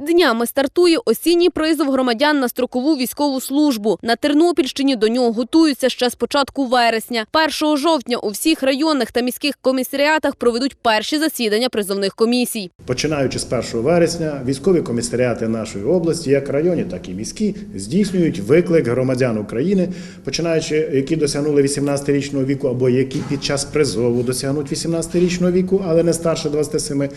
Днями стартує осінній призов громадян на строкову військову службу. На Тернопільщині до нього готуються ще з початку вересня. 1 жовтня у всіх районних та міських комісаріатах проведуть перші засідання призовних комісій. Починаючи з 1 вересня, військові комісаріати нашої області, як районні, так і міські, здійснюють виклик громадян України, починаючи, які досягнули 18-річного віку, або які під час призову досягнуть 18-річного віку, але не старше 27,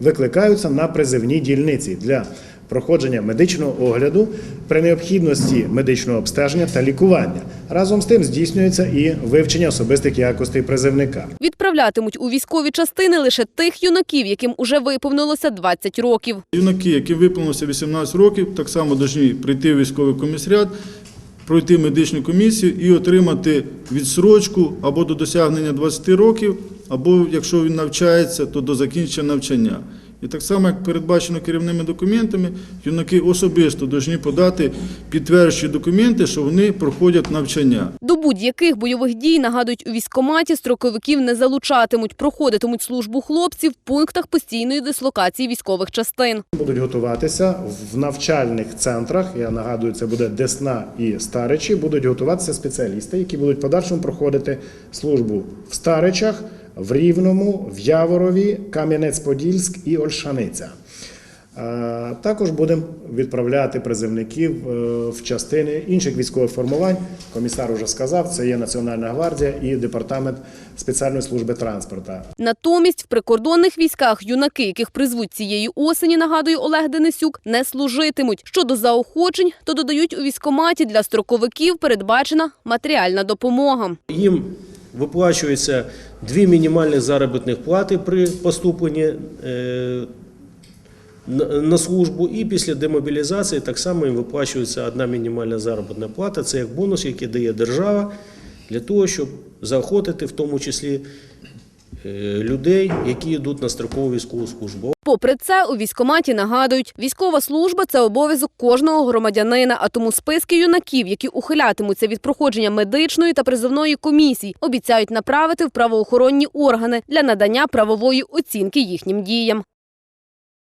викликаються на призивні дільниці для проходження медичного огляду при необхідності медичного обстеження та лікування. Разом з тим здійснюється і вивчення особистих якостей призивника. Відправлятимуть у військові частини лише тих юнаків, яким уже виповнилося 20 років. Юнаки, яким виповнилося 18 років, так само повинні прийти в військовий комісаріат, пройти медичну комісію і отримати відсрочку або до досягнення 20 років, або якщо він навчається, то до закінчення навчання. І так само, як передбачено керівними документами, юнаки особисто повинні подати підтверджуючі документи, що вони проходять навчання. До будь-яких бойових дій, нагадують, у військкоматі строковиків не залучатимуть. Проходитимуть службу хлопці в пунктах постійної дислокації військових частин. Будуть готуватися в навчальних центрах. Я нагадую, це буде Десна і Старичі. Будуть готуватися спеціалісти, які будуть в подальшому проходити службу в Старичах, в Рівному, в Яворові, Кам'янець-Подільськ і Ольшаниця. Е, Також будемо відправляти призивників е, в частини інших військових формувань. Комісар уже сказав, це є Національна гвардія і департамент спеціальної служби транспорту. Натомість в прикордонних військах юнаки, яких призвуть цієї осені, нагадує Олег Денисюк, не служитимуть. Щодо заохочень, то додають у військкоматі для строковиків передбачена матеріальна допомога. Їм виплачується дві мінімальні заробітних плати при поступленні е, на службу, і після демобілізації так само їм виплачується одна мінімальна заробітна плата. Це як бонус, який дає держава для того, щоб заохотити в тому числі людей, які йдуть на строкову військову службу. Попри це, у військкоматі нагадують, військова служба це обов'язок кожного громадянина. А тому списки юнаків, які ухилятимуться від проходження медичної та призовної комісій, обіцяють направити в правоохоронні органи для надання правової оцінки їхнім діям.